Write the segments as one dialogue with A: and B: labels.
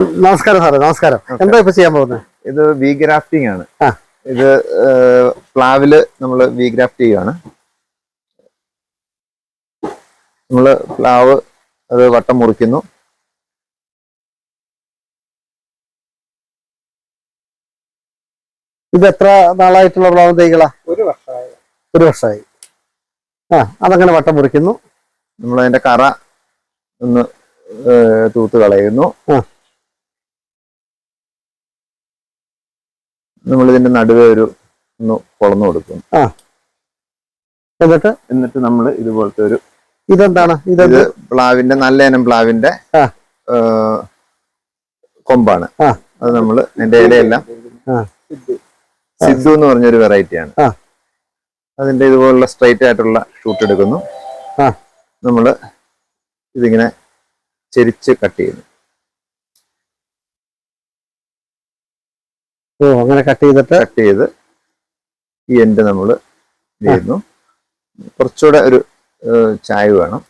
A: നമസ്കാരം സാറേ നമസ്കാരം. എന്താ ഇപ്പൊ ചെയ്യാൻ പോകുന്നത്
B: ഇത് വി ഗ്രാഫ്റ്റിംഗ് ആണ് ഇത് പ്ലാവിൽ നമ്മൾ വി ഗ്രാഫ്റ്റ് ചെയ്യുകയാണ് നമ്മൾ പ്ലാവ് അത് വട്ടം മുറിക്കുന്നു.
A: ഇത് എത്ര നാളായിട്ടുള്ള പ്ലാവ് തൈകളാ
C: ഒരു വർഷമായി.
A: ഒരു വർഷമായി. ആ അതങ്ങനെ വട്ടം മുറിക്കുന്നു.
B: നമ്മൾ അതിന്റെ കറ ഒന്ന് തൂത്ത് കളയുന്നു. നമ്മൾ ഇതിന്റെ നടുവേ ഒരു ഒന്ന് പൊളന്നു കൊടുക്കും
A: എന്നിട്ട്
B: എന്നിട്ട് നമ്മൾ ഇതുപോലത്തെ ഒരു
A: ഇതെന്താണ്
B: ഇത് പ്ലാവിന്റെ നല്ല ഇനം പ്ലാവിന്റെ
A: ആ.
B: കൊമ്പാണ്
A: ആ.
B: അത് നമ്മൾ അതിന്റെ ഇലയെല്ലാം
A: ആ.
B: സിദ്ധു എന്ന് പറഞ്ഞൊരു വെറൈറ്റിയാണ്
A: ആ.
B: അതിന്റെ ഇതുപോലുള്ള സ്ട്രൈറ്റ് ആയിട്ടുള്ള ഷൂട്ട് എടുക്കുന്നു
A: ആ.
B: നമ്മൾ ഇതിങ്ങനെ ചെരിച്ച് കട്ട് ചെയ്യുന്നു
A: ഓ അങ്ങനെ കട്ട് ചെയ്തിട്ട്?
B: കട്ട് ചെയ്ത് ഈ എൻഡ് നമ്മൾ ചെയ്യുന്നു. കുറച്ചുകൂടെ ഒരു ചായ വേണം.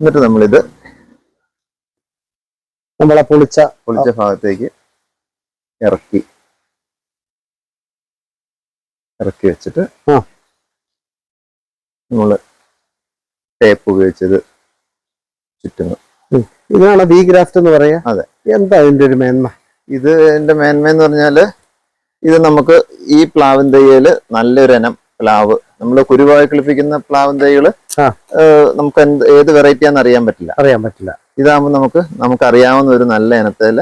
B: എന്നിട്ട് നമ്മളിത്
A: നമ്മളെ പൊളിച്ച
B: പൊളിച്ച ഭാഗത്തേക്ക് ഇറക്കി ഇറക്കി വെച്ചിട്ട് നമ്മൾ ടേപ്പ് ഉപയോഗിച്ചത് ചുറ്റുന്നു.
A: ഇതിനാണ് ബി ഗ്രാഫ്റ്റ് എന്ന് പറയാ
B: അതെ.
A: എന്താ ഇതിന്റെ ഒരു മേന്മ?
B: ഇത് എന്റെ മേന്മ എന്ന് പറഞ്ഞാൽ ഇത് നമുക്ക് ഈ പ്ലാവിൻ തൈയിൽ നല്ലൊരു ഇനം പ്ലാവ്. നമ്മൾ കുരുവായി കിളിപ്പിക്കുന്ന പ്ലാവിൻ തൈകൾ നമുക്ക് എന്ത് ഏത് വെറൈറ്റി ആണെന്ന് അറിയാൻ പറ്റില്ല.
A: അറിയാൻ പറ്റില്ല.
B: ഇതാകുമ്പോൾ നമുക്ക് നമുക്ക് അറിയാവുന്ന ഒരു നല്ല ഇനത്തിൽ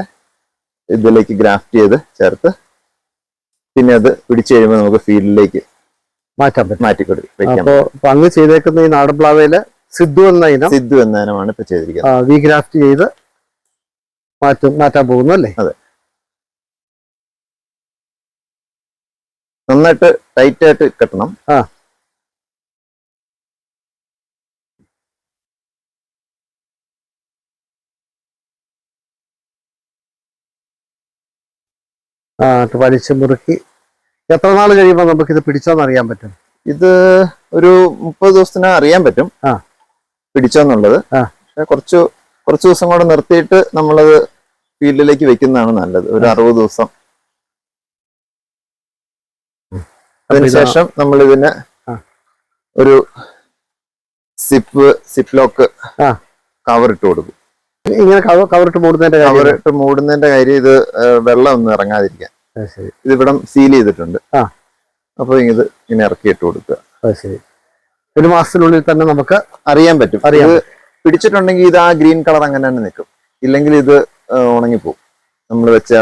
B: ഇതിലേക്ക് ഗ്രാഫ്റ്റ് ചെയ്ത് ചേർത്ത് പിന്നെ അത് പിടിച്ചു കഴിയുമ്പോൾ നമുക്ക് ഫീൽഡിലേക്ക്
A: മാറ്റാൻ പറ്റും. മാറ്റിക്കൊടുക്കും അപ്പോൾ അങ്ങ് ചെയ്തേക്കുന്ന ഈ നാടൻ പ്ലാവയിൽ സിദ്ധു എന്ന ഇനം.
B: സിദ്ധു എന്ന ഇനമാണ് ഇപ്പൊ ചെയ്തിരിക്കുന്നത്.
A: വി ഗ്രാഫ്റ്റ് ചെയ്ത് മാറ്റും മാറ്റാൻ പോകുന്നു അല്ലേ? അതെ.
B: നന്നായിട്ട് ടൈറ്റ് ആയിട്ട് കെട്ടണം.
A: ആ. ആ വലിച്ചു മുറുക്കി. എത്ര നാൾ കഴിയുമ്പോൾ നമുക്ക് ഇത് പിടിച്ചോന്ന് അറിയാൻ പറ്റും?
B: ഇത് ഒരു മുപ്പത് ദിവസത്തിന് അറിയാൻ പറ്റും.
A: ആ.
B: പിടിച്ചോന്നുള്ളത്. പക്ഷെ കുറച്ച് കുറച്ച് ദിവസം കൂടെ നിർത്തിയിട്ട് നമ്മളത് ഫീൽഡിലേക്ക് വെക്കുന്നതാണ് നല്ലത്. ഒരു അറുപത് ദിവസം. അതിനുശേഷം നമ്മൾ ഇതിന്. ഒരു സിപ്പ് സിപ്പ് ലോക്ക്. കവർ ഇട്ട് കൊടുക്കും.
A: ഇങ്ങനെ കവ- കവറിട്ട് മൂടുന്നതിന്റെ
B: കവർ ഇട്ട് മൂടുന്നതിന്റെ കാര്യം ഇത് വെള്ളം ഒന്നും ഇറങ്ങാതിരിക്കാൻ.
A: ഇതിവിടം ശരി.
B: ഇത് ഇവിടെ സീൽ ചെയ്തിട്ടുണ്ട്. അപ്പൊ ഇത് ഇങ്ങനെ ഇറക്കി ഇട്ട് കൊടുക്കുക
A: ശരി. ഒരു മാസത്തിനുള്ളിൽ തന്നെ നമുക്ക്
B: അറിയാൻ പറ്റും. അറിയാം പിടിച്ചിട്ടുണ്ടെങ്കിൽ ഇത് ആ ഗ്രീൻ കളർ അങ്ങനെ തന്നെ നിൽക്കും. ഇല്ലെങ്കിൽ ഇത് ഉണങ്ങിപ്പോവും. നമ്മൾ വെച്ച